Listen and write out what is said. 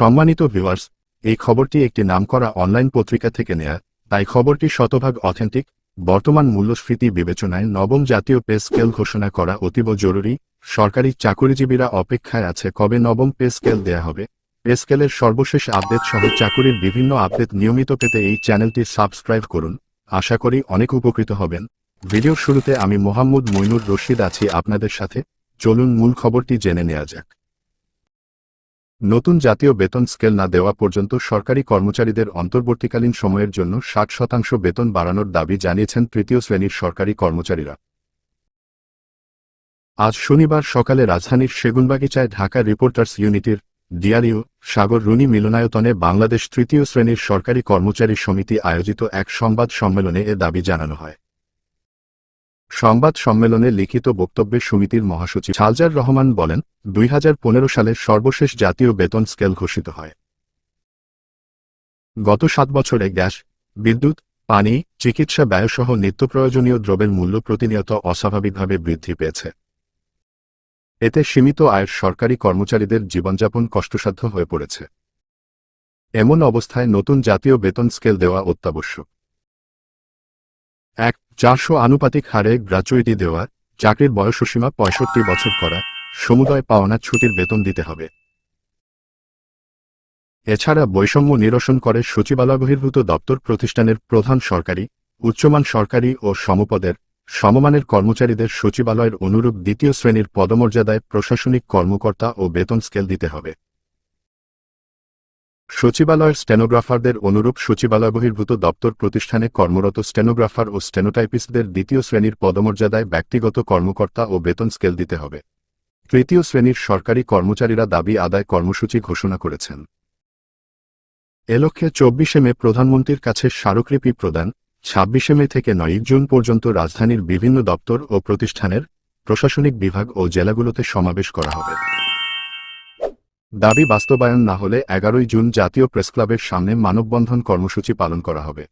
সম্মানিত ভিউয়ার্স, এই খবরটি একটি নামকরা অনলাইন পত্রিকা থেকে নেয়া, তাই খবরটি শতভাগ অথেন্টিক, বর্তমান মূল্যস্ফীতি বিবেচনায় নবম জাতীয় পে স্কেল ঘোষণা করা অতীব জরুরি, সরকারি চাকুরিজীবীরা অপেক্ষায় আছে কবে নবম পে স্কেল দেয়া হবে। পে স্কেলের সর্বশেষ আপডেট সহ চাকুরির বিভিন্ন আপডেট নিয়মিত পেতে এই চ্যানেলটি সাবস্ক্রাইব করুন, আশা করি অনেক উপকৃত হবেন। ভিডিওর শুরুতে আমি মোহাম্মদ মইনুর রশিদ আছি আপনাদের সাথে, চলুন মূল খবরটি জেনে নেওয়া যাক। নতুন জাতীয় বেতন স্কেল না দেওয়া পর্যন্ত সরকারি কর্মচারীদের অন্তর্বর্তীকালীন সময়ের জন্য ষাট শতাংশ বেতন বাড়ানোর দাবি জানিয়েছেন তৃতীয় শ্রেণির সরকারি কর্মচারীরা। আজ শনিবার সকালে রাজধানীর সেগুনবাগিচায় ঢাকা রিপোর্টার্স ইউনিটির ডিআরইউ সাগর রুনি মিলনায়তনে বাংলাদেশ তৃতীয় শ্রেণির সরকারি কর্মচারী সমিতি আয়োজিত এক সংবাদ সম্মেলনে এ দাবি জানানো হয়। সংবাদ সম্মেলনে লিখিত বক্তব্যে সমিতির মহাসচিব সালজার রহমান বলেন, দুই সালের সর্বশেষ জাতীয় বেতন স্কেল ঘোষিত হয়। গত সাত বছরে গ্যাস, বিদ্যুৎ, পানি, চিকিৎসা ব্যয়সহ নিত্যপ্রয়োজনীয় দ্রব্যের মূল্য প্রতিনিয়ত অস্বাভাবিকভাবে বৃদ্ধি পেয়েছে। এতে সীমিত আয়ের সরকারি কর্মচারীদের জীবনযাপন কষ্টসাধ্য হয়ে পড়েছে। এমন অবস্থায় নতুন জাতীয় বেতন স্কেল দেওয়া অত্যাবশ্যক। এক, চারশো আনুপাতিক হারে গ্রাচুইটি দেওয়া, চাকরির বয়সসীমা পঁয়ষট্টি বছর করা, সমুদয় পাওনা ছুটির বেতন দিতে হবে। এছাড়া বৈষম্য নিরসন করে সচিবালয় বহির্ভূত দপ্তর প্রতিষ্ঠানের প্রধান সরকারি, উচ্চমান সরকারি ও সমপদের, সমমানের কর্মচারীদের সচিবালয়ের অনুরূপ দ্বিতীয় শ্রেণির পদমর্যাদায় প্রশাসনিক কর্মকর্তা ও বেতন স্কেল দিতে হবে। সচিবালয়ের স্টেনোগ্রাফারদের অনুরূপ সচিবালয় বহির্ভূত দপ্তর প্রতিষ্ঠানে কর্মরত স্টেনোগ্রাফার ও স্টেনোটাইপিস্টদের দ্বিতীয় শ্রেণির পদমর্যাদায় ব্যক্তিগত কর্মকর্তা ও বেতন স্কেল দিতে হবে। তৃতীয় শ্রেণির সরকারি কর্মচারীরা দাবি আদায় কর্মসূচি ঘোষণা করেছেন। এ লক্ষ্যে চব্বিশে মে প্রধানমন্ত্রীর কাছে স্মারকলিপি প্রদান, ছাব্বিশে মে থেকে নয় জুন পর্যন্ত রাজধানীর বিভিন্ন দপ্তর ও প্রতিষ্ঠানের প্রশাসনিক বিভাগ ও জেলাগুলোতে সমাবেশ করা হবে। দাবি বাস্তবায়ন না হলে এগারোই জুন জাতীয় প্রেসক্লাবের সামনে মানববন্ধন কর্মসূচি পালন করা হবে।